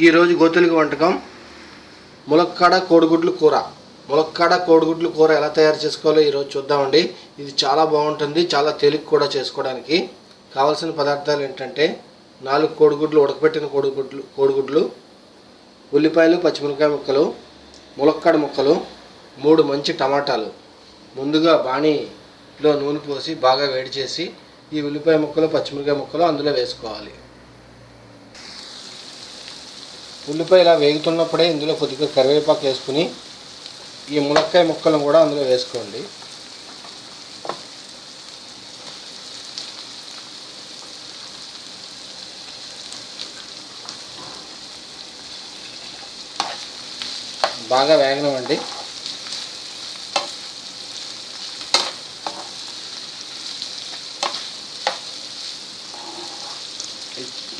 ఈరోజు గోతులకి వంటకం. ములక్కాడ కోడిగుడ్లు కూర. ములక్కాడ కోడిగుడ్లు కూర ఎలా తయారు చేసుకోవాలో ఈరోజు చూద్దామండి. ఇది చాలా బాగుంటుంది చాలా తేలిక కూడా చేసుకోవడానికి. కావాల్సిన పదార్థాలు ఏంటంటే నాలుగు కోడిగుడ్లు ఉడకబెట్టిన కోడిగుడ్లు కోడిగుడ్లు ఉల్లిపాయలు పచ్చిమిరపకాయ ముక్కలు ములక్కాడ ముక్కలు మూడు మంచి టమాటాలు. ముందుగా బాణీలో నూనె పోసి బాగా వేడి చేసి ఈ ఉల్లిపాయ ముక్కలు పచ్చిమిరకాయ ముక్కలు అందులో వేసుకోవాలి. ఉల్లిపాయ ఇలా వేగుతున్నప్పుడే ఇందులో కొద్దిగా కరివేపాకు వేసుకుని ఈ మునక్కాయ ముక్కలను కూడా అందులో వేసుకోండి. బాగా వేగనివ్వండి.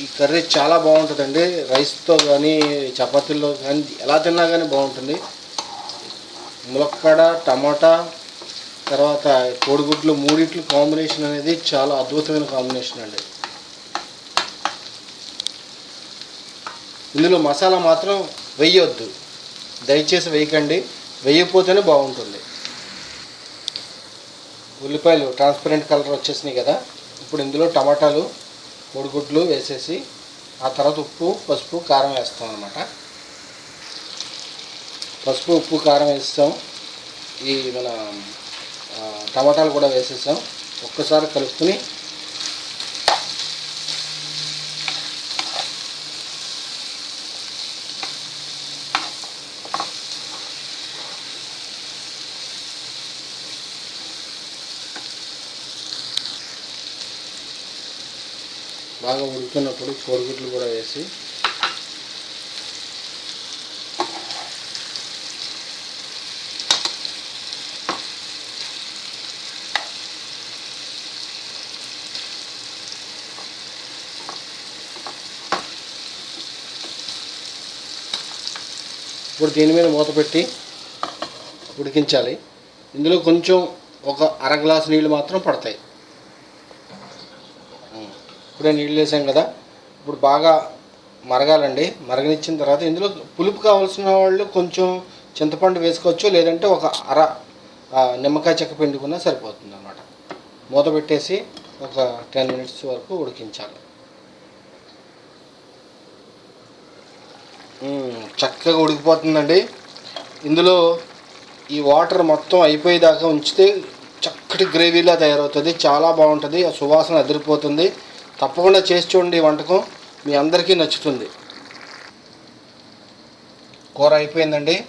ఈ కర్రీ చాలా బాగుంటుందండి. రైస్తో కానీ చపాతీల్లో కానీ ఎలా తిన్నా కానీ బాగుంటుంది. ములక్కాడ టమాటా తర్వాత కోడిగుడ్లు మూడిట్లు కాంబినేషన్ అనేది చాలా అద్భుతమైన కాంబినేషన్ అండి. ఇందులో మసాలా మాత్రం వెయ్యొద్దు దయచేసి వేయకండి. వేయకపోతేనే బాగుంటుంది. ఉల్లిపాయలు ట్రాన్స్పరెంట్ కలర్ వచ్చేసినాయి కదా. ఇప్పుడు ఇందులో టమాటాలు కోడిగుడ్లు వేసేసి ఆ తర్వాత ఉప్పు పసుపు కారం వేస్తాం అనమాట పసుపు ఉప్పు కారం వేస్తాం ఈ మన టమాటాలు కూడా వేసేసాం. ఒక్కసారి కలుపుకుని బాగా ఉడికినప్పుడు కోడిగుడ్లు కూడా వేసి ఇప్పుడు దీని మీద మూత పెట్టి ఉడికించాలి. ఇందులో కొంచెం ఒక అర గ్లాసు నీళ్ళు మాత్రం పడతాయి. ఇప్పుడే నీళ్ళు వేసాం కదా ఇప్పుడు బాగా మరగాలండి. మరగనిచ్చిన తర్వాత ఇందులో పులుపు కావాల్సిన వాళ్ళు కొంచెం చింతపండు వేసుకోవచ్చు లేదంటే ఒక అర నిమ్మకాయ చెక్క పిండుకున్నా సరిపోతుంది అనమాట మూత పెట్టేసి ఒక టెన్ మినిట్స్ వరకు ఉడికించాలి. చక్కగా ఉడికిపోతుందండి. ఇందులో ఈ వాటర్ మొత్తం అయిపోయేదాకా ఉంచితే చక్కటి గ్రేవీలా తయారవుతుంది చాలా బాగుంటుంది ఆ సువాసన అదిరిపోతుంది. తప్పకుండా చేసి చూడండి ఈ వంటకం. మీ అందరికీ నచ్చుతుంది. కూర అయిపోయిందండి.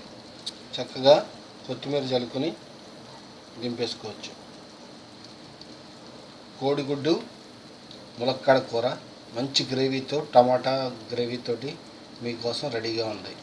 చక్కగా కొత్తిమీర జలుకుని దింపేసుకోవచ్చు. కోడిగుడ్డు ములక్కాడ కూర మంచి గ్రేవీతో టమాటా గ్రేవీతోటి మీకోసం రెడీగా ఉంది.